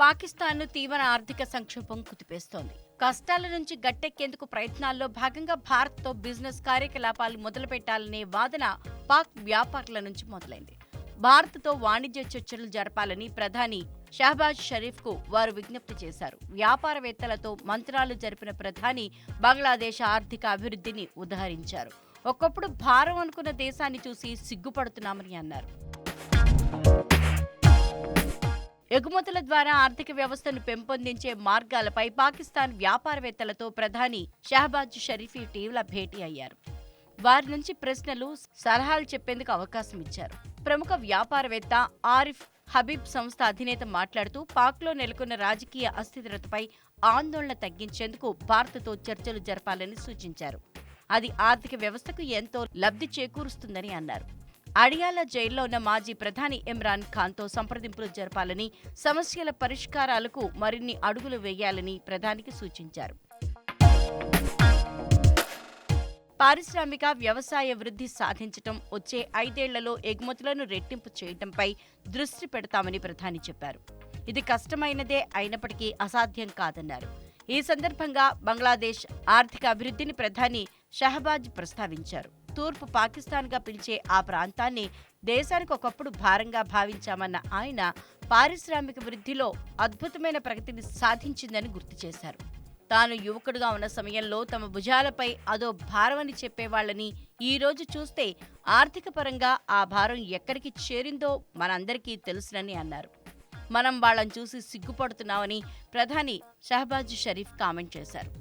పాకిస్తాన్ను తీవ్ర ఆర్థిక సంక్షోభం కుదిపేస్తోంది. కష్టాల నుంచి గట్టెక్కేందుకు ప్రయత్నాల్లో భాగంగా భారత్తో బిజినెస్ కార్యకలాపాలు మొదలుపెట్టాలనే వాదన పాక్ వ్యాపారుల నుంచి మొదలైంది. భారత్తో వాణిజ్య చర్చలు జరపాలని ప్రధాని షహబాజ్ షరీఫ్కు వారు విజ్ఞప్తి చేశారు. వ్యాపారవేత్తలతో మంత్రాలు జరిపిన ప్రధాని బంగ్లాదేశ్ ఆర్థిక అభివృద్ధిని ఉదహరించారు. ఒకప్పుడు భారం అనుకున్న దేశాన్ని చూసి సిగ్గుపడుతున్నామని అన్నారు. ఎగుమతుల ద్వారా ఆర్థిక వ్యవస్థను పెంపొందించే మార్గాలపై పాకిస్తాన్ వ్యాపారవేత్తలతో ప్రధాని షహబాజ్ షరీఫ్ ఇటీవల భేటీ అయ్యారు. వారి నుంచి ప్రశ్నలు సలహాలు చెప్పేందుకు అవకాశం ఇచ్చారు. ప్రముఖ వ్యాపారవేత్త ఆరిఫ్ హబీబ్ సంస్థ అధినేత మాట్లాడుతూ పాక్లో నెలకొన్న రాజకీయ అస్థిరతపై ఆందోళన తగ్గించేందుకు భారత్తో చర్చలు జరపాలని సూచించారు. అది ఆర్థిక వ్యవస్థకు ఎంతో లబ్ధి చేకూరుస్తుందని అన్నారు. అడియాల జైల్లో ఉన్న మాజీ ప్రధాని ఇమ్రాన్ ఖాన్తో సంప్రదింపులు జరపాలని సమస్యల పరిష్కారాలకు మరిన్ని అడుగులు వేయాలని ప్రధానికి సూచించారు. పారిశ్రామిక వ్యవసాయ వృద్ధి సాధించటం వచ్చే ఐదేళ్ళలో ఎగుమతులను రెట్టింపు చేయటంపై దృష్టి పెడతామని ప్రధాని చెప్పారు. ఇది కష్టమైనదే అయినప్పటికీ అసాధ్యం కాదన్నారు. ఈ సందర్భంగా బంగ్లాదేశ్ ఆర్థిక అభివృద్ధిని ప్రధాని షహబాజ్ ప్రస్తావించారు. తూర్పు పాకిస్తాన్గా పిలిచే ఆ ప్రాంతాన్ని దేశానికి ఒకప్పుడు భారంగా భావించామన్న ఆయన పారిశ్రామిక వృద్ధిలో అద్భుతమైన ప్రగతిని సాధించిందని గుర్తు చేశారు. తాను యువకుడుగా ఉన్న సమయంలో తమ భుజాలపై అదో భారమని చెప్పేవాళ్ళని ఈ రోజు చూస్తే ఆర్థిక పరంగా ఆ భారం ఎక్కడికి చేరిందో మనందరికీ తెలుసునని అన్నారు. మనం వాళ్ళని చూసి సిగ్గుపడుతున్నామని ప్రధాని షహబాజ్ షరీఫ్ కామెంట్ చేశారు.